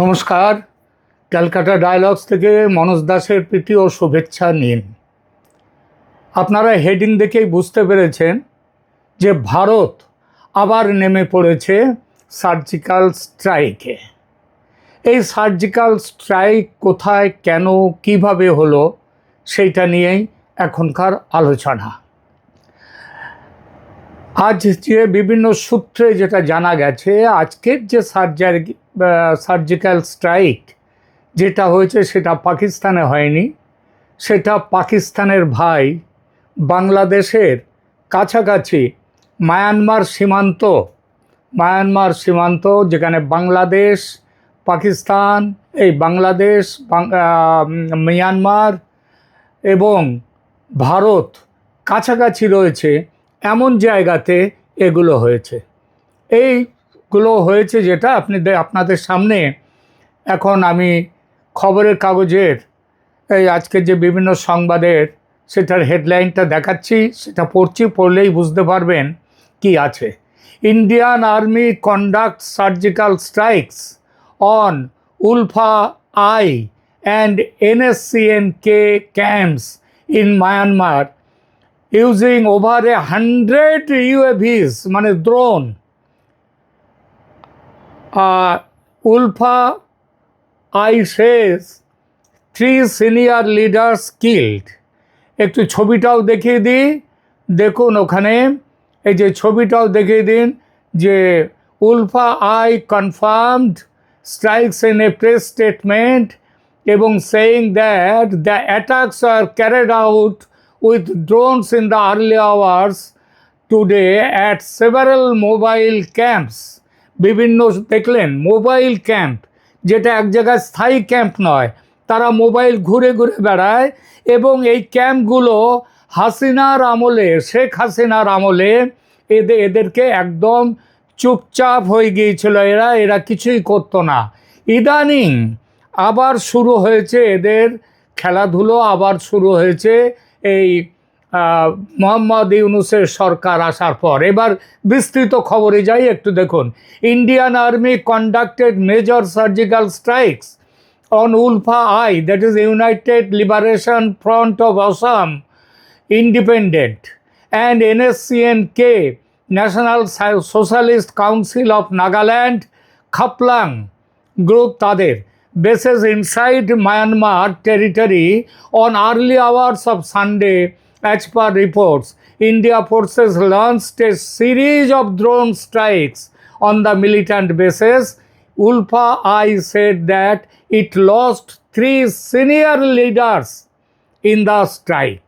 নমস্কার। ক্যালকাটা ডায়ালগস থেকে মনোজ দাসের প্রীতি ও শুভেচ্ছা নিন। আপনারা হেডিং দেখেই বুঝতে পেরেছেন যে ভারত আবার নেমে পড়েছে সার্জিক্যাল স্ট্রাইকে। এই সার্জিক্যাল স্ট্রাইক কোথায়, কেন, কীভাবে হলো, সেইটা নিয়েই এখনকার আলোচনা। আজ যে বিভিন্ন সূত্রে যেটা জানা গেছে, আজকের যে সার্জারি সার্জিক্যাল স্ট্রাইক যেটা হয়েছে সেটা পাকিস্তানে হয়নি। সেটা পাকিস্তানের ভাই বাংলাদেশের কাছাকাছি মায়ানমার সীমান্ত মায়ানমার সীমান্ত যেখানে বাংলাদেশ, পাকিস্তান, এই বাংলাদেশ মিয়ানমার এবং ভারত কাছাকাছি রয়েছে, এমন জায়গাতে এগুলো হয়েছে। এইগুলো হয়েছে যেটা আপনি আপনাদের সামনে। এখন আমি খবরের কাগজের এই আজকে যে বিভিন্ন সংবাদের সেটার হেডলাইনটা দেখাচ্ছি, সেটা পড়ছি, পড়লেই বুঝতে পারবেন কি আছে। Indian army conduct surgical strikes on ULFA I and NSCN K camps in Myanmar using over a hundred UAVs মানে দ্রোন উলফা আই শেষ থ্রি সিনিয়র লিডার্স কিল্ড একটু ছবিটাও দেখিয়ে দিই। দেখুন ওখানে, এই যে ছবিটাও দেখিয়ে দিন যে ULFA I confirmed strikes in a press statement এবং saying that the attacks are carried out with drones in the early hours today at several mobile camps বিভিন্ন দেখলেন, মোবাইল ক্যাম্প, যেটা এক জায়গায় স্থায়ী ক্যাম্প নয়, তারা মোবাইল ঘুরে ঘুরে বেড়ায় এবং এই ক্যাম্পগুলো হাসিনার আমলে, শেখ হাসিনার আমলে এদের এদেরকে একদম চুপচাপ হয়ে গিয়েছিল এরা এরা কিছুই করতো না। ইদানিং আবার শুরু হয়েছে এদের খেলাধুলো, আবার শুরু হয়েছে এই মোহাম্মদ ইউনুসের সরকার আসার পর। এবার বিস্তৃত খবরে যাই, একটু দেখুন। Indian army conducted major surgical strikes on ULFA I that is United Liberation Front of Asom Independent and NSCN K National Socialist Council of Nagaland Khaplang group তাদের। Bases inside Myanmar territory on early hours of Sunday as per reports. India forces launched a series of drone strikes on the militant bases. Ulfa I said that it lost three senior leaders in the strike.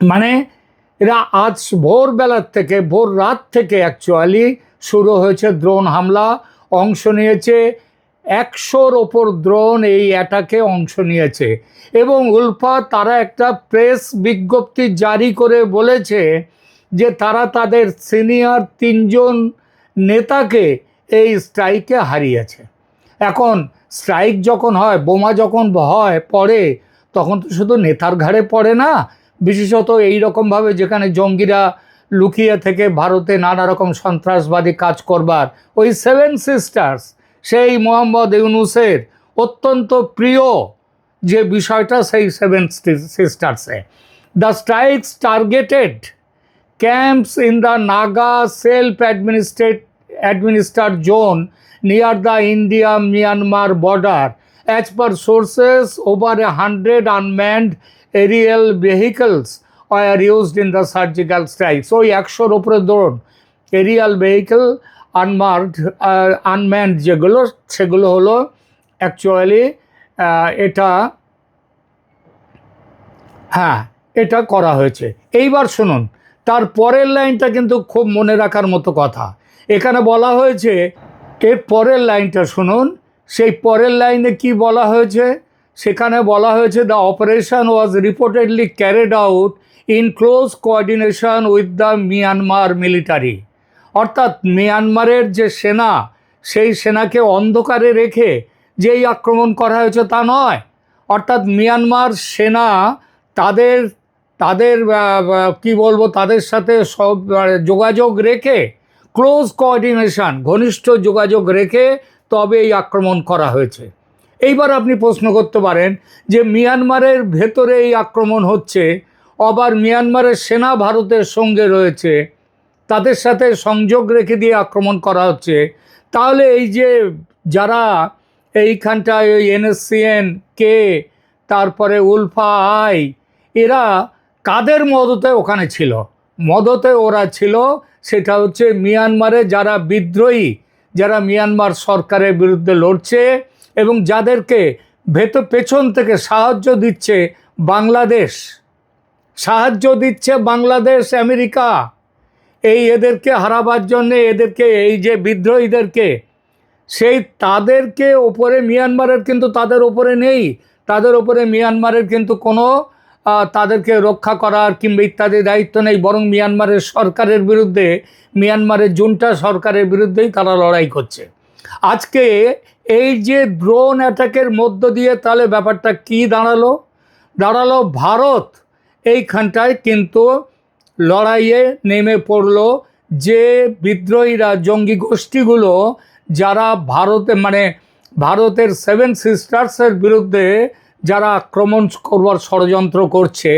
মানে এরা আজ ভোরবেলার থেকে ভোর রাত থেকে actually শুরু হয়েছে দ্রোণ হামলা অংশ নিয়েছে একশোর ওপর দ্রোণ এই অ্যাটাকে অংশ নিয়েছে এবং উলফা তারা একটা প্রেস বিজ্ঞপ্তি জারি করে বলেছে যে তারা তাদের সিনিয়র তিনজন নেতাকে এই স্ট্রাইকে হারিয়েছে। এখন স্ট্রাইক যখন হয়, বোমা যখন হয়, পড়ে, তখন তো শুধু নেতার ঘাড়ে পড়ে না, বিশেষত এই রকমভাবে যেখানে জঙ্গিরা লুকিয়ে থেকে ভারতে নানা রকম সন্ত্রাসবাদী কাজ করবার, ওই সেভেন সিস্টার্স সেই মোহাম্মদ ইউনুসের অত্যন্ত প্রিয় যে বিষয়টা সেই seven সিস্টার্সে। The strikes targeted camps in the Naga self administrate, administer zone near the India Myanmar border. As per sources, over a hundred unmanned aerial vehicles I are used in the surgical strike. ওই একশোর ওপরে ধরুন, aerial vehicle unmanned unmanned যেগুলো, সেগুলো হলো actually এটা হ্যাঁ এটা করা হয়েছে। এইবার শুনুন, তার পরের লাইনটা কিন্তু খুব মনে রাখার মতো কথা। এখানে বলা হয়েছে, এর পরের লাইনটা শুনুন, সেই পরের লাইনে কি বলা হয়েছে? সেখানে বলা হয়েছে the operation was reportedly carried out in close coordination with the Myanmar military অর্থাৎ মিয়ানমারের যে সেনা, সেই সেনাকে অন্ধকারে রেখে যেই আক্রমণ করা হয়েছে তা নয়। অর্থাৎ মিয়ানমার সেনা তাদের তাদের কি বলব, তাদের সাথে সব যোগাযোগ রেখে ক্লোজ কোঅর্ডিনেশন ঘনিষ্ঠ যোগাযোগ রেখে তবে এই আক্রমণ করা হয়েছে। এইবার আপনি প্রশ্ন করতে পারেন যে মিয়ানমারের ভেতরে এই আক্রমণ হচ্ছে, আবার মিয়ানমারের সেনা ভারতের সঙ্গে রয়েছে তাদের সাথে সংযোগ রেখে দিয়ে আক্রমণ করা হচ্ছে। তাহলে এই যে যারা এইখানটায় ওই এনএসসিএন কে তারপরে উলফা আই, এরা কাদের মদতে ওখানে ছিল? মদতে ওরা ছিল, সেটা হচ্ছে মিয়ানমারে যারা বিদ্রোহী, যারা মিয়ানমার সরকারের বিরুদ্ধে লড়ছে এবং যাদেরকে ভেতর পেছন থেকে সাহায্য দিচ্ছে বাংলাদেশ। সাহায্য দিচ্ছে বাংলাদেশ, আমেরিকা। এই এদেরকে হারাবার জন্যে এদেরকে, এই যে বিদ্রোহীদেরকে, সেই তাদেরকে ওপরে মিয়ানমারের কিন্তু তাদের ওপরে নেই। তাদের ওপরে মিয়ানমারের কিন্তু কোনো তাদেরকে রক্ষা করার কিংবা ইত্যাদি দায়িত্ব নেই, বরং মিয়ানমারের সরকারের বিরুদ্ধে, মিয়ানমারের জুনটা সরকারের বিরুদ্ধেই তারা লড়াই করছে। আজকে এই যে ড্রোন অ্যাটাকের মধ্য দিয়ে তাহলে ব্যাপারটা কি দাঁড়াল? দাঁড়াল ভারত, এইখানটায় কিন্তু লড়াইয়ে নেমে পড়ল যে বিদ্রোহীরা, জঙ্গি গোষ্ঠীগুলো যারা ভারতে মানে ভারতের সেভেন সিস্টার্সের বিরুদ্ধে যারা আক্রমণ করবার ষড়যন্ত্র করছে,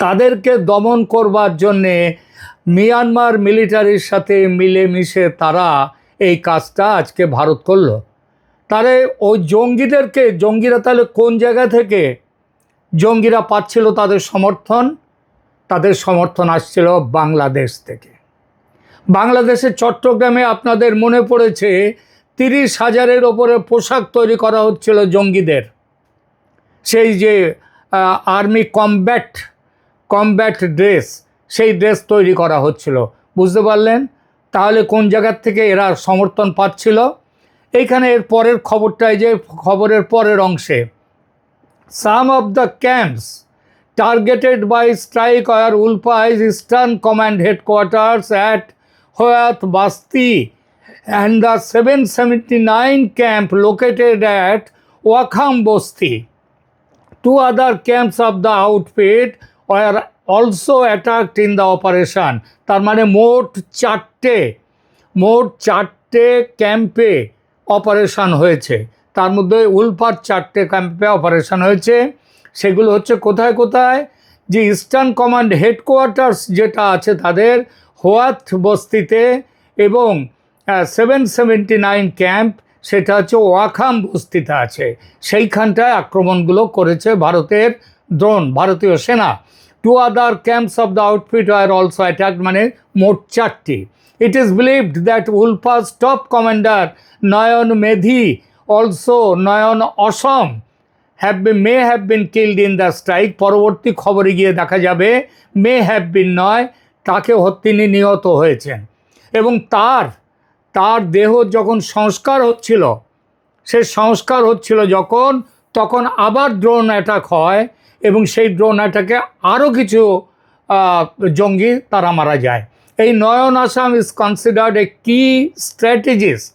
তাদেরকে দমন করবার জন্যে মিয়ানমার মিলিটারির সাথে মিলেমিশে তারা এই কাজটা আজকে ভারত করল। তাহলে ওই জঙ্গিদেরকে, জঙ্গিরা তাহলে কোন জায়গা থেকে? জঙ্গিরা পাচ্ছিল তাদের সমর্থন? তাদের সমর্থন আসছিল বাংলাদেশ থেকে। বাংলাদেশের চট্টগ্রামে আপনাদের মনে পড়েছে তিরিশ হাজারের ওপরে পোশাক তৈরি করা হচ্ছিল জঙ্গিদের। সেই যে আর্মি কমব্যাট কমব্যাট ড্রেস, সেই ড্রেস তৈরি করা হচ্ছিল। বুঝতে পারলেন? তাহলে কোন জায়গার থেকে এরা সমর্থন পাচ্ছিল? এইখানে এর পরের খবরটাই যে, খবরের পরের অংশে। Some of the camps targeted by strike are Ulfa's Eastern Command headquarters at Hoyat Basti and the 779 camp located at Wakam Basti. Two other camps of the outfit were also attacked in the operation. তার মানে মোট চারটে মোট চারটে ক্যাম্পে operation হয়েছে তার মধ্যে উলফার চারটে ক্যাম্পে অপারেশন হয়েছে সেগুলো হচ্ছে কোথায় কোথায়? যে ইস্টার্ন কমান্ড হেডকোয়ার্টার্স যেটা আছে তাদের হোয়াত বস্তিতে এবং সেভেন সেভেন্টি নাইন ক্যাম্প সেটা হচ্ছে ওয়াখাম বস্তিতে আছে। সেইখানটায় আক্রমণগুলো করেছে ভারতের ড্রোন ভারতীয় সেনা। Two other camps of the outfit are also attack মানে মোট চারটি। It is believed that ULFA's top commander Nayan Medhi also Nayan Asom have been may have been killed in the strike পরবর্তী খবরে গিয়ে দেখা যাবে মে হ্যাভ বিন নয় তাকে তিনি নিহত হয়েছেন। এবং তার তার দেহ যখন সংস্কার হচ্ছিল, সে সংস্কার হচ্ছিল যখন, তখন আবার ড্রোন অ্যাটাক হয় এবং সেই ড্রোন অ্যাটাকে আরও কিছু জঙ্গি তারা মারা যায়। এই Nayan Asom is considered a key strategist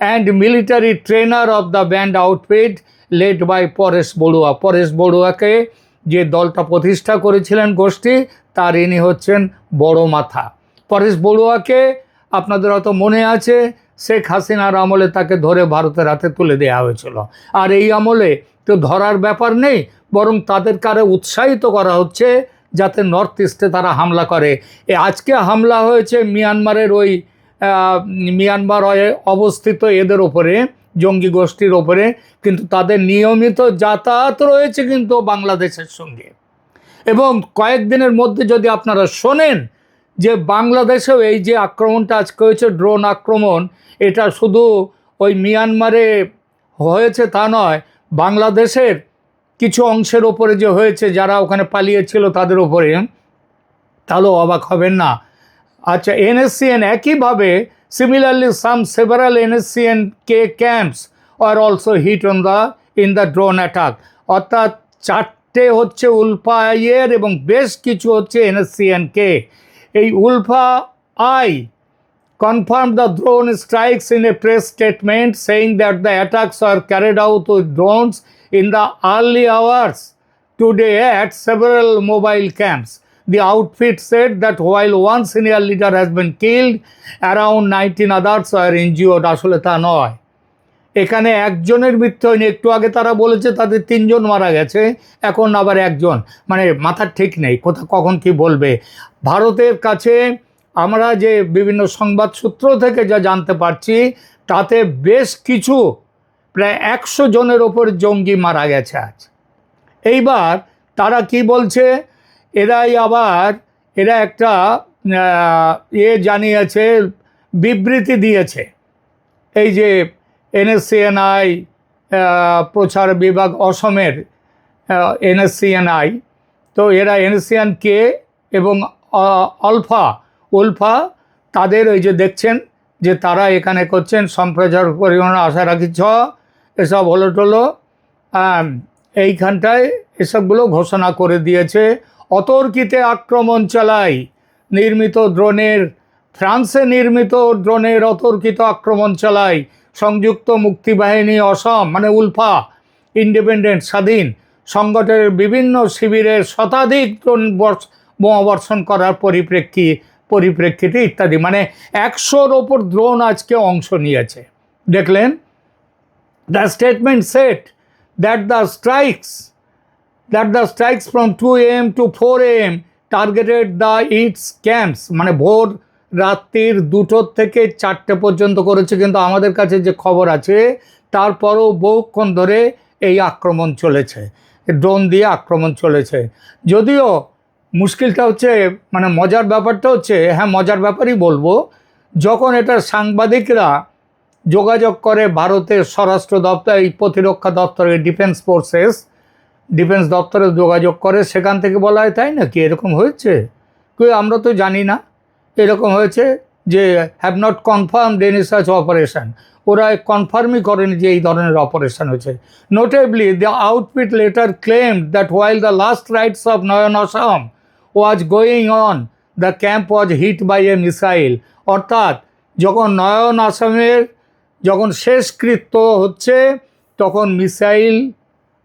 and military trainer of the banned outfit led by Paresh Barua Paresh বড়ুয়াকে যে দলটা প্রতিষ্ঠা করেছিলেন গোষ্ঠী, তার ইনি হচ্ছেন বড় মাথা। পরেশ বড়ুয়াকে আপনাদের হয়তো মনে আছে, শেখ হাসিনার আমলে তাকে ধরে ভারতের হাতে তুলে দেওয়া হয়েছিল। আর এই আমলে তো ধরার ব্যাপার নেই, বরং তাদের কারে উৎসাহিত করা হচ্ছে, যাতে নর্থ ইস্টে তারা হামলা করে। এ আজকে হামলা হয়েছে মিয়ানমারের ওই মিয়ানমার অবস্থিত এদের ওপরে জঙ্গি গোষ্ঠীর ওপরে, কিন্তু তাদের নিয়মিত যাতায়াত রয়েছে কিন্তু বাংলাদেশের সঙ্গে। এবং কয়েকদিনের মধ্যে যদি আপনারা শোনেন যে বাংলাদেশেও এই যে আক্রমণটা আজকে হয়েছে, ড্রোন আক্রমণ, এটা শুধু ওই মিয়ানমারে হয়েছে তা নয়, বাংলাদেশের কিছু অংশের ওপরে যে হয়েছে, যারা ওখানে পালিয়েছিল তাদের ওপরে তাহলেও অবাক হবেন না। আচ্ছা এনএসসিএন একইভাবে Similarly some several NSCN K camps are also hit on the in the drone attack অর্থাৎ চারটে হচ্ছে উলফা আইয়ের এবং বেশ কিছু হচ্ছে এনএসসিএন কে এই ULFA I confirmed the drone strikes in a press statement saying that the attacks are carried out with drones in the early hours today at several mobile camps. The outfit said that while one senior leader has been killed, around 19 others are injured. আসলে তা নয়। এখানে একজনের মৃত্যু হয়নি। একটু আগে তারা বলেছে তাদের তিনজন মারা গেছে এখন আবার একজন। মানে মাথার ঠিক নেই কোথা কখন কি বলবে? ভারতের কাছে আমরা যে বিভিন্ন সংবাদ সূত্র থেকে যা জানতে পারছি তাতে বেশ কিছু প্রায় একশো জনের ওপর জঙ্গি মারা গেছে আজ। এইবার তারা কি বলছে? এরাই আবার এরা একটা আহ, ইয়ে জানিয়েছে বিবৃতি দিয়েছে। এই যে এনএসসিএনআই প্রচার বিভাগ অসমের এনএসসিএনআই তো এরা এনএসসিএন কে এবং আলফা উলফা তাদের ওই যে দেখছেন যে তারা এখানে করছেন সম্প্রচার পরিমাণ আশা রাখি ছ এসব হলো টলো এইখানটায় এসবগুলো ঘোষণা করে দিয়েছে। অতর্কিতে আক্রমণ চালাই। নির্মিত ড্রোনের ফ্রান্সে নির্মিত ড্রোনের অতর্কিত আক্রমণ চালায় সংযুক্ত মুক্তিবাহিনী অসম মানে উলফা, ইন্ডিপেন্ডেন্ট, স্বাধীন সংগঠনের বিভিন্ন শিবিরের শতাধিক ড্রোন বর্ষ- বোমাবর্ষণ করার পরিপ্রেক্ষি, পরিপ্রেক্ষিতে ইত্যাদি। মানে একশোর ওপর ড্রোন আজকে অংশ নিয়েছে। দেখলেন? The statement said that the strikes that the strikes from 2 a.m. to 4 a.m. targeted the its camps মানে ভোর রাত্রির দুটোর থেকে চারটে পর্যন্ত করেছে কিন্তু আমাদের কাছে যে খবর আছে, তারপরও বহুক্ষণ ধরে এই আক্রমণ চলেছে ড্রোন দিয়ে আক্রমণ চলেছে যদিও মুশকিলটা হচ্ছে মানে মজার ব্যাপারটা হচ্ছে হ্যাঁ মজার ব্যাপারই বলব, যখন এটা সাংবাদিকরা যোগাযোগ করে ভারতের স্বরাষ্ট্র দপ্তর, এই প্রতিরক্ষা দপ্তরের ডিফেন্স ফোর্সেস ডিফেন্স দপ্তরে যোগাযোগ করে, সেখান থেকে বলা হয়, তাই নাকি? এরকম হয়েছে? কই, আমরা তো জানি না। এরকম হয়েছে যে have not confirm any operation ওরা কনফার্মই করেনি যে, এই ধরনের অপারেশন হয়েছে। Notably the outfit later claim that while the last rites of Nayan Asom was going on the camp was hit by a missile অর্থাৎ, যখন নয়ন আসামের যখন শেষকৃত্য হচ্ছে, তখন মিসাইল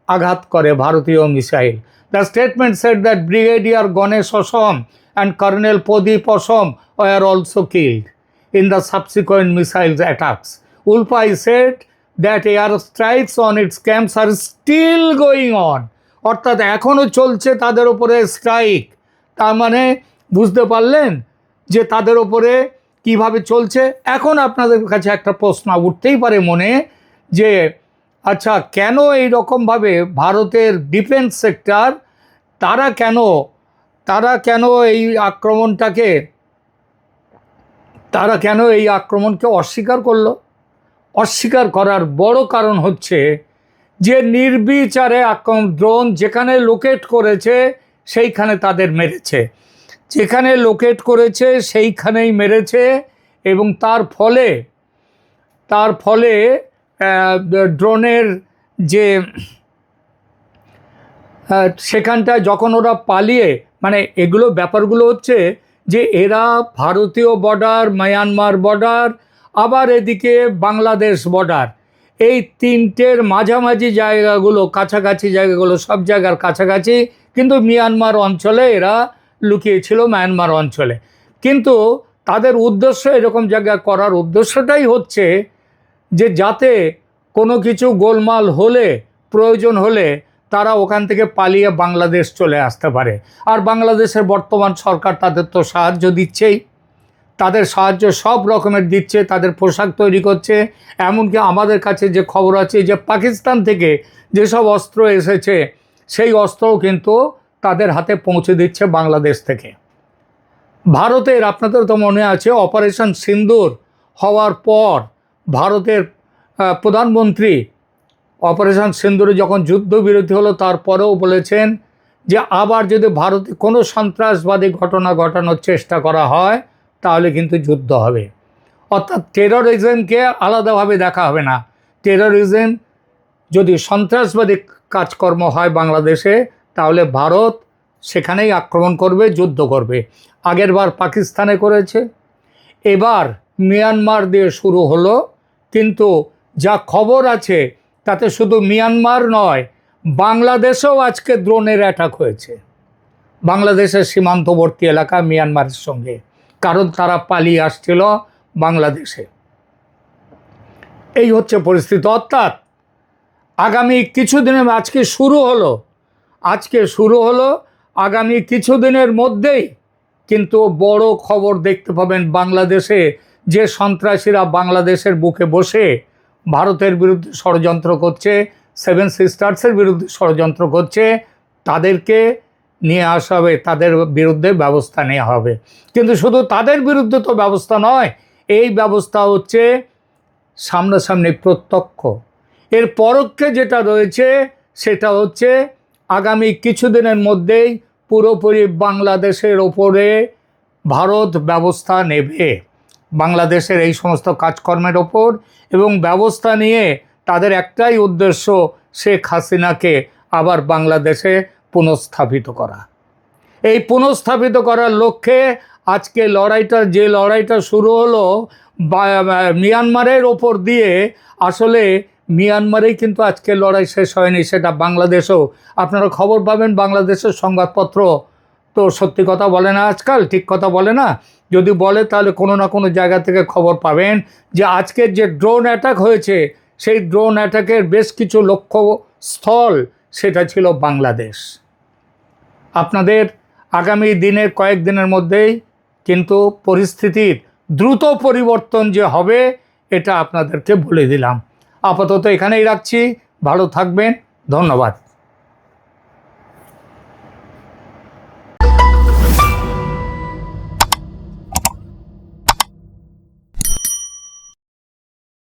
আঘাত করে ভারতীয় missile. The statement said that brigadier Ganesh Asom and colonel Pradeep Asom were also killed in the subsequent missiles attacks ULFA I said that air strikes on its camps are still going on অর্থাৎ এখনও চলছে তাদের ওপরে strike তার মানে বুঝতে পারলেন যে তাদের ওপরে কীভাবে চলছে? এখন আপনাদের কাছে একটা প্রশ্ন উঠতেই পারে মনে যে আচ্ছা কেন এই রকমভাবে ভারতের ডিফেন্স সেক্টর, তারা কেন তারা কেন এই আক্রমণটাকে, তারা কেন এই আক্রমণকে অস্বীকার করল? অস্বীকার করার বড় কারণ হচ্ছে যে নির্বিচারে আক্রমণ, ড্রোন যেখানে লোকেট করেছে, সেইখানে তাদের মেরেছে। যেখানে লোকেট করেছে, সেইখানেই মেরেছে এবং তার ফলে তার ফলে ড্রোনের যে সেখানটায় যখন ওরা পালিয়ে মানে এগুলো ব্যাপারগুলো হচ্ছে যে এরা ভারতীয় বর্ডার মায়ানমার বর্ডার আবার এদিকে বাংলাদেশ বর্ডার এই তিনটের মাঝামাঝি জায়গাগুলো, কাছাকাছি জায়গাগুলো, সব জায়গার কাছাকাছি কিন্তু মিয়ানমার অঞ্চলে এরা লুকিয়েছিল মায়ানমার অঞ্চলে। কিন্তু তাদের উদ্দেশ্য এরকম জায়গা করার উদ্দেশ্যটাই হচ্ছে যে যাতে কোনো কিছু গোলমাল হলে, প্রয়োজন হলে তারা ওখান থেকে পালিয়ে বাংলাদেশ চলে আসতে পারে। আর বাংলাদেশের বর্তমান সরকার তাদের তো সাহায্য দিচ্ছেই। তাদের সাহায্য সব রকমের দিচ্ছে, তাদের পোশাক তৈরি করছে। এমনকি আমাদের কাছে যে খবর আছে যে পাকিস্তান থেকে যেসব অস্ত্র এসেছে, সেই অস্ত্রও কিন্তু তাদের হাতে পৌঁছে দিচ্ছে বাংলাদেশ থেকে। ভারতের, আপনাদের তো মনে আছে, অপারেশন সিন্দুর হওয়ার পর ভারতের প্রধানমন্ত্রী অপারেশন সিন্দুরে যখন যুদ্ধবিরতি হলো, তারপরেও বলেছেন যে আবার যদি ভারতে কোনো সন্ত্রাসবাদী ঘটনা ঘটানোর চেষ্টা করা হয়, তাহলে কিন্তু যুদ্ধ হবে। অর্থাৎ টেরোরিজমকে আলাদাভাবে দেখা হবে না। টেরোরিজম যদি সন্ত্রাসবাদী কাজকর্ম হয় বাংলাদেশে, তাহলে ভারত সেখানেই আক্রমণ করবে, যুদ্ধ করবে। আগেরবার পাকিস্তানে করেছে। এবার মিয়ানমার দিয়ে শুরু হলো কিন্তু যা খবর আছে, তাতে শুধু মিয়ানমার নয়, বাংলাদেশেও আজকে ড্রোনের অ্যাটাক হয়েছে। বাংলাদেশের সীমান্তবর্তী এলাকা মিয়ানমারের সঙ্গে, কারণ তারা পালিয়ে আসছিল বাংলাদেশে। এই হচ্ছে পরিস্থিতি। অর্থাৎ আগামী কিছুদিনে আজকে শুরু হলো, আজকে শুরু হলো আগামী কিছুদিনের মধ্যেই কিন্তু বড় খবর দেখতে পাবেন বাংলাদেশে যে সন্ত্রাসীরা বাংলাদেশের বুকে বসে ভারতের বিরুদ্ধে ষড়যন্ত্র করছে সেভেন সিস্টার্সের বিরুদ্ধে ষড়যন্ত্র করছে, তাদেরকে নিয়ে আসা হবে, তাদের বিরুদ্ধে ব্যবস্থা নেওয়া হবে। কিন্তু শুধু তাদের বিরুদ্ধে তো ব্যবস্থা নয়, এই ব্যবস্থা হচ্ছে সামনাসামনি প্রত্যক্ষ। এর পরোক্ষে যেটা রয়েছে, সেটা হচ্ছে আগামী কিছুদিনের মধ্যেই পুরোপুরি বাংলাদেশের ওপরে ভারত ব্যবস্থা নেবে। বাংলাদেশের এই সমস্ত কাজকর্মের ওপর এবং ব্যবস্থা নিয়ে তাদের একটাই উদ্দেশ্য শেখ হাসিনাকে আবার বাংলাদেশে পুনঃস্থাপিত করা। এই পুনঃস্থাপিত করার লক্ষ্যে আজকে লড়াইটা, যে লড়াইটা শুরু হলো মিয়ানমারের ওপর দিয়ে, আসলে মিয়ানমারেই কিন্তু আজকে লড়াই শেষ হয়নি, সেটা বাংলাদেশেও। আপনারা খবর পাবেন, বাংলাদেশের সংবাদপত্র তো সত্যি কথা বলে না আজকাল, ঠিক কথা বলে না। যদি বলে তাহলে কোনো না কোনো জায়গা থেকে খবর পাবেন যে আজকের যে ড্রোন অ্যাটাক হয়েছে, সেই ড্রোন অ্যাটাকের বেশ কিছু লক্ষ্য স্থল সেটা ছিল বাংলাদেশ। আপনাদের আগামী দিনের কয়েকদিনের মধ্যেই কিন্তু পরিস্থিতির দ্রুত পরিবর্তন যে হবে, এটা আপনাদেরকে বলে দিলাম। আপাতত এখানেই রাখছি। ভালো থাকবেন। ধন্যবাদ।